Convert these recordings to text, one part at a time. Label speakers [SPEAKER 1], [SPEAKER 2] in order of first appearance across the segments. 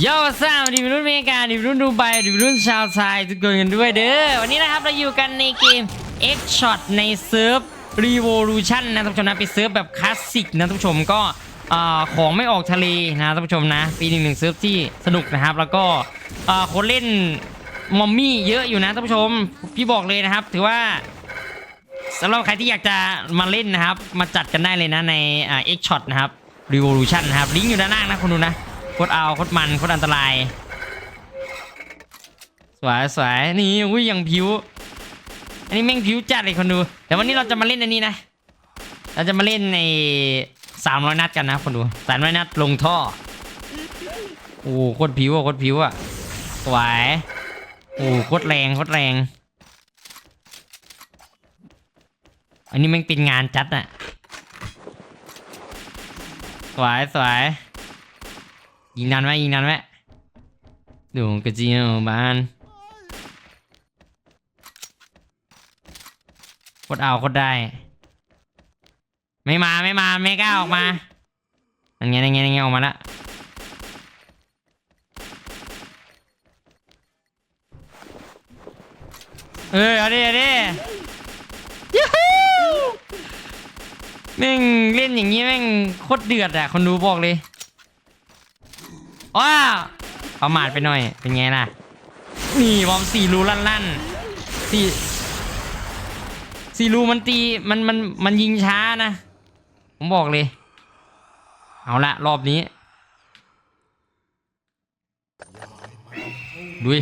[SPEAKER 1] โยซ่าดีรุ่นเมกาดีรุ่นดูไบดีรุ่นชาวไทยทุกคนกันด้วยเด้อวันนี้นะครับเราอยู่กันในเกม X Shot ในเซิร์ฟ Revolution นะท่านผู้ชมนะเป็นเซิร์ฟแบบคลาสสิกนะท่านผู้ชมก็ของไม่ออกทะเลนะท่านผู้ชมนะปีหนึ่งหนึ่งเซิร์ฟที่สนุกนะครับ แล้วก็คนเล่นมอมมี่เยอะอยู่นะท่านผู้ชมพี่บอกเลยนะครับ ถือว่าสำหรับใครที่อยากจะมาเล่นนะครับ มาจัดกันได้เลยนะใน X Shot นะครับ Revolution นะครับลิงก์อยู่ด้านล่างนะคุณดูนะ โคตรเอาโคตรมันโคตรอันตราย สวยสวยนี่อุ้ยยังผิว อันนี้แม่งผิวจัดเลยคนดู แต่วันนี้เราจะมาเล่นอันนี้นะ เราจะมาเล่นในสามร้อยนัดกันนะคนดูสามร้อยนัดลงท่อ โอ้โคตรผิวอะโคตรผิวอะสวยโอ้โคตรแรงโคตรแรง อันนี้แมันเป็นงานจัดอะสวยสวย ยิงนันไหมยิงนันไหมดูกระเจียวบ้านโคตรเอาโคตรได้ ไม่มาไม่มาไม่กล้าออกมาอันไงอันไงอันไงออกมาละเออเอาดิเอาดิยูฮูแม่งเล่นอย่างนี้แม่งโคตรเดือดอะคนดูบอกเลย ว้าประมาทไปหน่อย เป็นไงล่ะ นี่บอมสี่รูลั่นลั่นสี่สี่รูมันตีมันมันมันยิงช้านะ ผมบอกเลย เอาละรอบนี้ดุย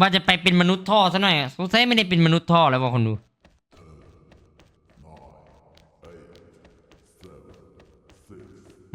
[SPEAKER 1] ว่าจะไปเป็นมนุษย์ท่อซะหน่อยสงสัยไม่ได้เป็นมนุษย์ท่อแล้วบอกคนดู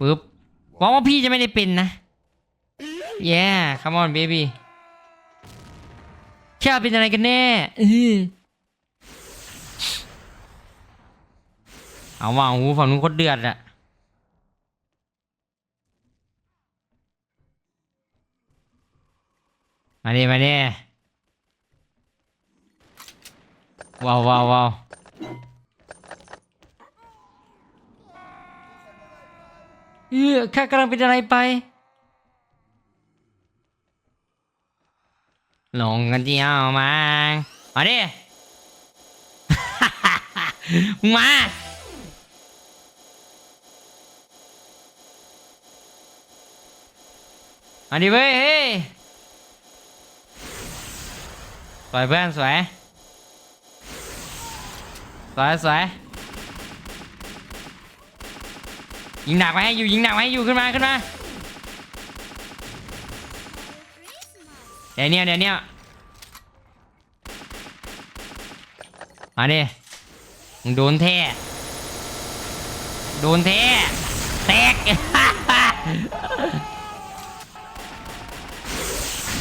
[SPEAKER 1] ปึ๊บหวังว่าพี่จะไม่ได้เป็นนะ yeah come on baby แค่เป็นอะไรกันแน่เออเอาว่าหูฝั่งนู้นโคตรเดือดอะมาดิมาดิว้าวว้าวว้าว เออข้ากำลังเป็นอะไรไปหลงกันเจียวมามาดิ มา มาดิเว้ยเฮ้ยสวยเพื่อนสวยสวยสวย ยิงหนักไว้ใหมอยู่ยิงหนักไว้ใหมอยู่ขึ้นมาขึ้นมาเดี๋ยวเนี้ยเดี๋ยวเนี้ยมาดิมึงโดนแท้โดนแท้แตก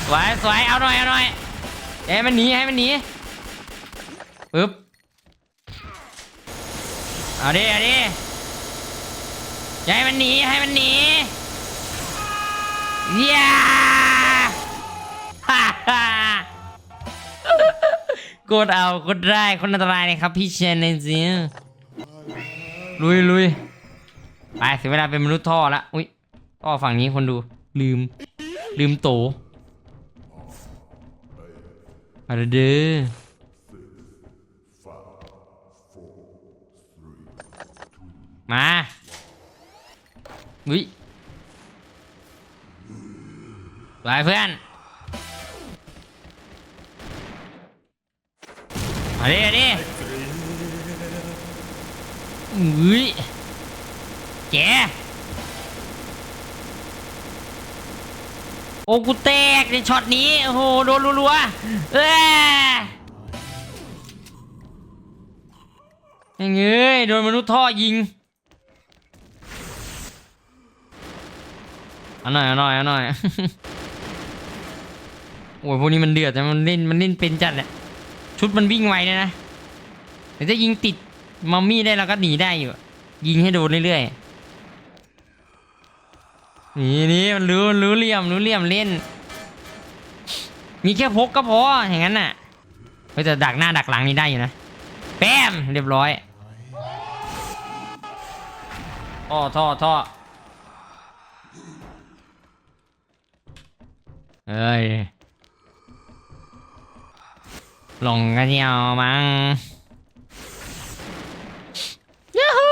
[SPEAKER 1] สวยสวยเอาหน่อยเอาหน่อยเอ้มันหนีให้มันหนีปึ๊บเอาดิเอาดิ อย่าให้มันหนีให้มันหนีอย่าฮ่าฮ่ากดเอากดได้คนอันตรายเลยครับ พี่เชนในจริลุยลุยไปถึงเวลาเป็นมนุษย์ท่อละอุ้ยท่อฝั่งนี้คนดูลืม ลืมโตมาเด้อมา อุ้ยไปเพื่อน มาดิมาดิอุ้ยแกโอ้กูแตกในช็อตนี้ โอ้โห โดนรัวๆเอ้ยยังเอ้ย โดนมนุษย์ท่อยิง เอาหน่อยเอาหน่อยเอาหน่อย โอ้ยพวกนี้มันเดือดแต่มันเล่นมันเล่นเป็นจัดแหละชุดมันวิ่งไวเลยนะแต่ถ้ายิงติดมัมมี่ได้เราก็หนีได้อยู่ ยิงให้โดนเรื่อยๆนี่นี่มันรู้รู้เหลี่ยมรู้เหลี่ยมเล่น มีแค่พกก็พออย่างนั้นน่ะเฮ้ยแต่ดักหน้าดักหลังนี่ได้อยู่นะแปมเรียบร้อยท่อท่อท่อ เอ้ยลงกันเดียวมั้งยูฮู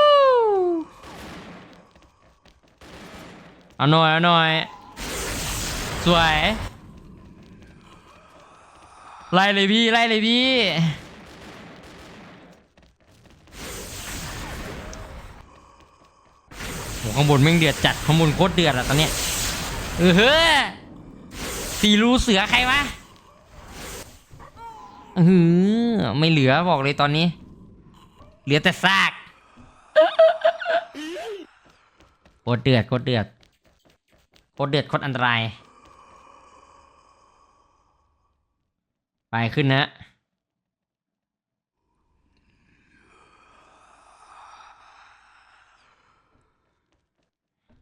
[SPEAKER 1] เอาหน่อยเอาหน่อย สวย ไล่เลยพี่ ไล่เลยพี่ โหข้างบนแม่งเดือดจัด ข้างบนโคตรเดือดอะตอนเนี้ยเออเฮ้อ สีรูเสือใครวะเออไม่เหลือบอกเลยตอนนี้ เหลือแต่ซากโคตรเดือดโคตรเดือดโคตรเดือดโคตรอันตราย ไปขึ้นนะ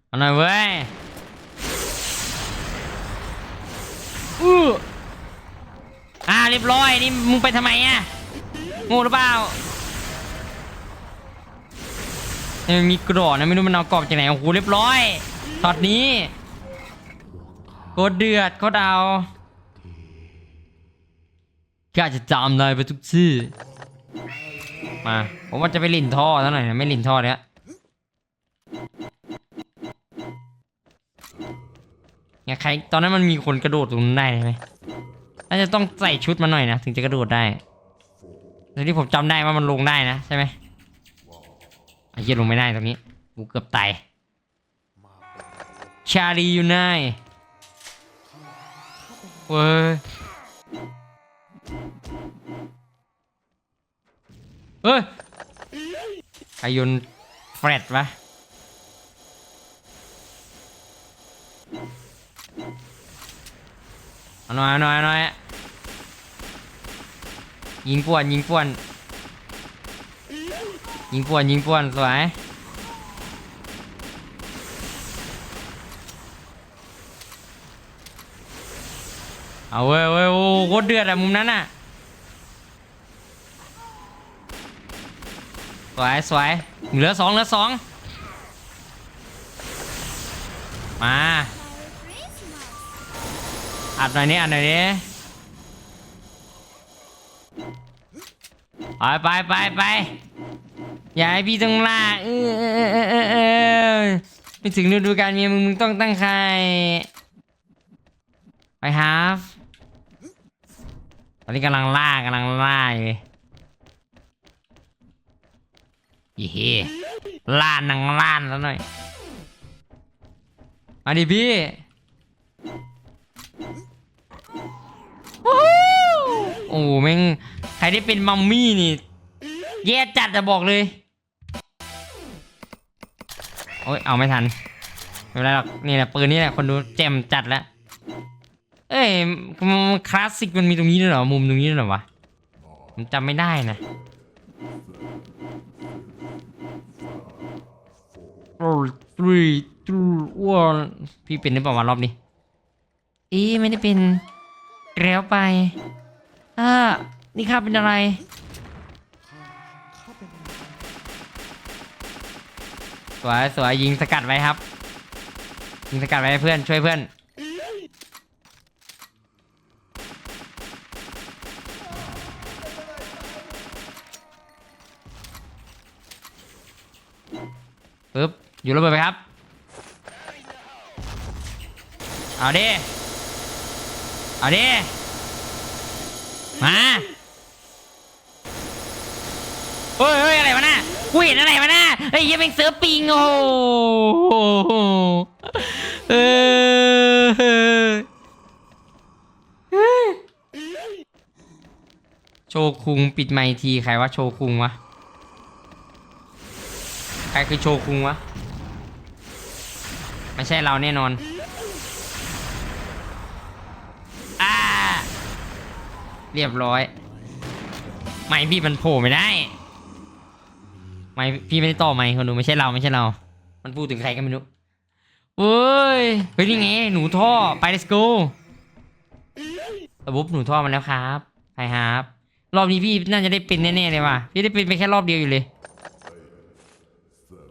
[SPEAKER 1] เอาหน่อยเว้ย อู้อ่าเรียบร้อยนี่มึงไปทำไมอะงูหรือเปล่าเนี่ยมันมีกรอบนะไม่รู้มันเอากรอบจากไหนโอ้โหเรียบร้อยช็อตนี้โคตรเดือดโคตรเอาก็อาจจะจำได้ไปทุกที่มาผมว่าจะไปลินท่อซะหน่อยนะไม่ลินท่อเลย เนี่ยใครตอนนั้นมันมีคนกระโดดตรงนั้นได้ไหมน่าจะต้องใส่ชุดมาหน่อยนะถึงจะกระโดดได้แต่ที่ผมจำได้ว่ามันลงได้นะใช่ไหมไอ้เหี้ยลงไม่ได้ตรงนี้กูเกือบตายชาลีอยู่ไหนเว้ยเฮ้ยใครยนแฟลตวะ เอาหน่อยเอาหน่อยเอาหน่อยยิงป่วนยิงป่วนยิงป่วนยิงป่วนสวยเอาเว้ยเว้ยโอ้โหโคตรเดือดอะมุมนั้นอะสวยสวยเหลือสองเหลือสอง อัดหน่อยนี้อัดหน่อยนี้ไปไปไปไปอย่าให้พี่ต้องล่าเออเออเออเออเออไม่ถึงฤดูกาลเมียมึงมึงต้องตั้งใครไปฮาฟตอนนี้กำลังล่ากำลังล่าอยู่ยี่เฮล้านังล้านแล้วหน่อยมาดิพี่ โอ้โหแม่งใครได้เป็นมัมมี่นี่ แย่จัดจะบอกเลย โอ้ยเอาไม่ทันไม่เป็นไรหรอกนี่แหละปืนนี่แหละคนดูแจ่มจัดแล้วเอ้ยมันคลาสสิกมันมีตรงนี้ด้วยเหรอมุมตรงนี้ด้วยเหรอวะผมจำไม่ได้นะ four three two one พี่เป็นหรือเปล่าวะรอบนี้ อ๊ะไม่ได้เป็นแล้วไปอ่านี่ข้าเป็นอะไร สวยสวยยิงสกัดไว้ครับ ยิงสกัดไว้ให้เพื่อนช่วยเพื่อน ปึ๊บ อยู่ระเบิดไปครับ เอาดิ เอาดิ มาเฮ้ยเฮ้ยอะไรวะน่ะกูเห็นอะไรวะน่ะเฮ้ยยังเป็นเสือปิงโอ้โหเออโชคุงปิดไมค์ทีใครวะโชคุงวะ ใครคือโชคุงวะ ไม่ใช่เราแน่นอน เรียบร้อย ไม่พี่มันโผล่ไม่ได้ ไม่พี่ไม่ได้ต่อไม่คนดูไม่ใช่เราไม่ใช่เรา มันพูดถึงใครก็ไม่รู้เว้ยเฮ้ยนี่ไงหนูท่อไป let's go ระบบหนูท่อมาแล้วครับไปครับรอบนี้พี่น่าจะได้เป็นแน่ๆเลยว่ะพี่ได้เป็นไปแค่รอบเดียวอยู่เลย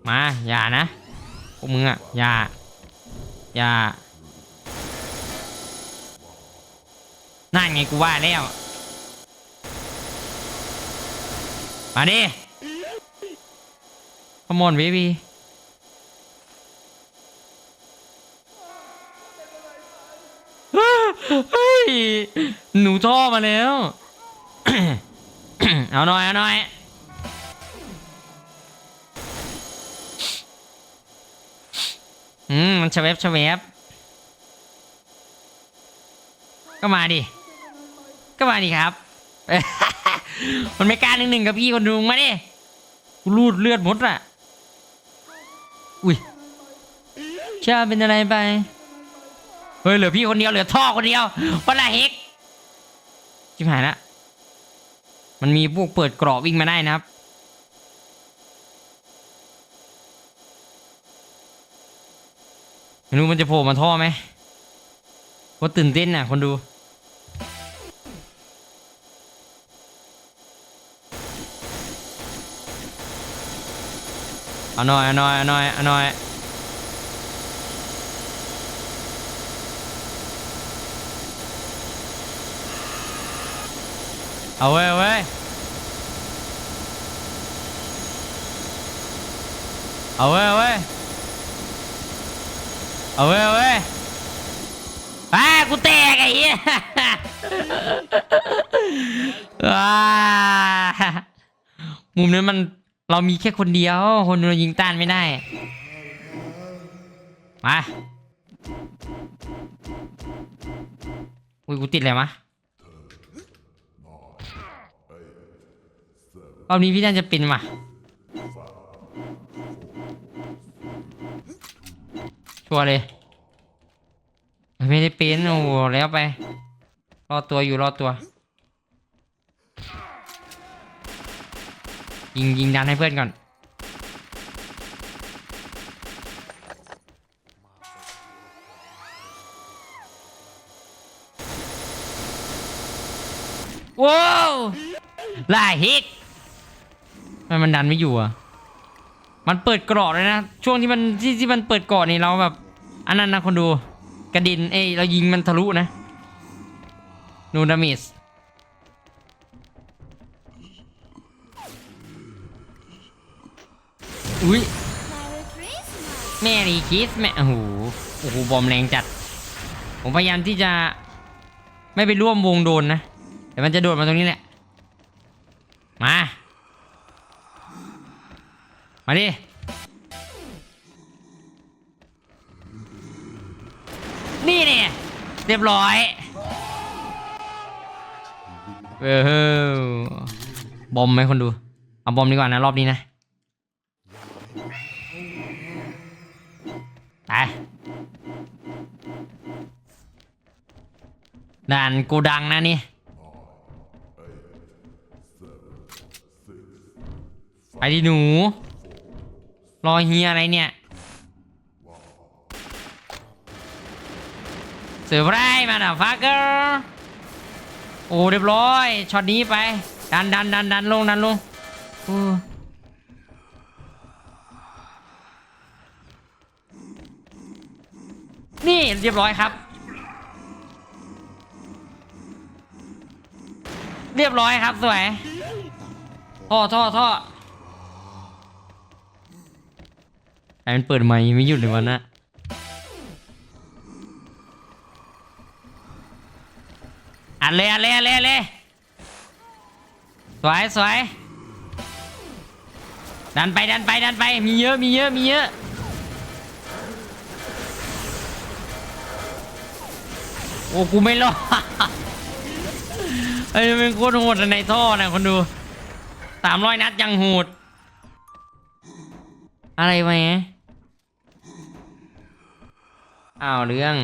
[SPEAKER 1] มาอย่านะพวกมึงอะอย่าอย่านั่นไงกูว่าแล้ว มาดิ Come on baby เฮ้ยหนูท่อมาแล้ว เอาหน่อย เอาหน่อย อืม มันชเวบชเวบก็มาดิ ก็มาดิครับ มันไม่กล้าหนึ่งหนึ่งกับพี่คนดูมาดิกูรูดเลือดหมดอะ อุ้ยชาเป็นอะไรไป เฮ้ยเหลือพี่คนเดียวเหลือท่อคนเดียววันละเฮกชิบหายละมันมีพวกเปิดกรอบวิ่งมาได้นะครับ ไม่รู้มันจะโผล่มาท่อไหมว่าตื่นเต้นน่ะคนดู เอาหน่อยเอาหน่อยเอาหน่อยเอาหน่อยเอาเว้ยเอาเว้ยเอาเว้ยเอาเว้ยเอาเว้ยเอาเว้ยอ้ากูแตกไอ้เหี้ยว้ามุมนั้มัน เรามีแค่คนเดียวคนเรายิงต้านไม่ได้ มา อุ้ยกูติดอะไรมะรอบนี้พี่น่าจะเป็นว่ะชัวร์เลย ไม่ได้เป็นโอ้โหแล้วไป รอตัวอยู่รอตัว ยิงยิงดันให้เพื่อนก่อน ว้าวลาฮิกทำไมมันดันไม่อยู่อะ มันเปิดกราะเลยนะ ช่วงที่มันที่ที่มันเปิดกราะนี่เราแบบ อันนั้นนะคนดู กระด็นเอ้เรายิงมันทะลุนะ นูดามิส อุ้ย
[SPEAKER 2] Merry Christmas
[SPEAKER 1] แม่รีคิสแม่โอ้โหโอ้โหบอมแรงจัด ผมพยายามที่จะไม่ไปร่วมวงโดนนะแต่มันจะโดดมาตรงนี้แหละ มา มาดินี่เนี่ยเรียบร้อยเออบอมไหมคนดู เอาบอมดีกว่านะ รอบนี้นะ ด่านกูดังนะนี่ ไปดิหนู รอเฮียอะไรเนี่ย เสือไรส์มาดาฟักเกอร์โอ้เรียบร้อย ช็อตนี้ไป ดันดันดันดันลงดันลงโอ้นี่เรียบร้อยครับ เรียบร้อยครับสวยท่อท่อท่อไอ้มันเปิดไมค์ไม่หยุดเลยวันนะอัดเลยอัดเลยอัดเลยอัดเลยสวยสวยดันไปดันไปดันไปมีเยอะมีเยอะมีเยอะโอ้กูไม่รอด ไอ้ยมันโคตรโหดในท่อนะคนดูสามร้อยนัดยังโหด อะไรวะเนี่ยอ้าวเรื่อง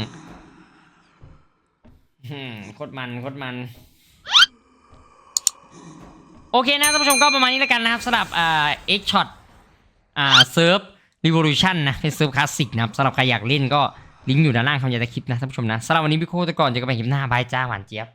[SPEAKER 1] โคตรมันโคตรมัน โอเคนะท่านผู้ชมก็ประมาณนี้แล้วกันนะครับสำหรับอ่า X Shot อ่าเซิร์ฟ Revolution นะเป็นเซิร์ฟคลาสสิกนะครับสำหรับใครอยากเล่นก็ลิงก์อยู่ด้านล่างคำยาตะคลิปนะท่านผู้ชมนะสำหรับวันนี้พี่โคตะก่อนเจอกันใหม่คลิปหน้าบายจ้าหวานเจี๊ยบ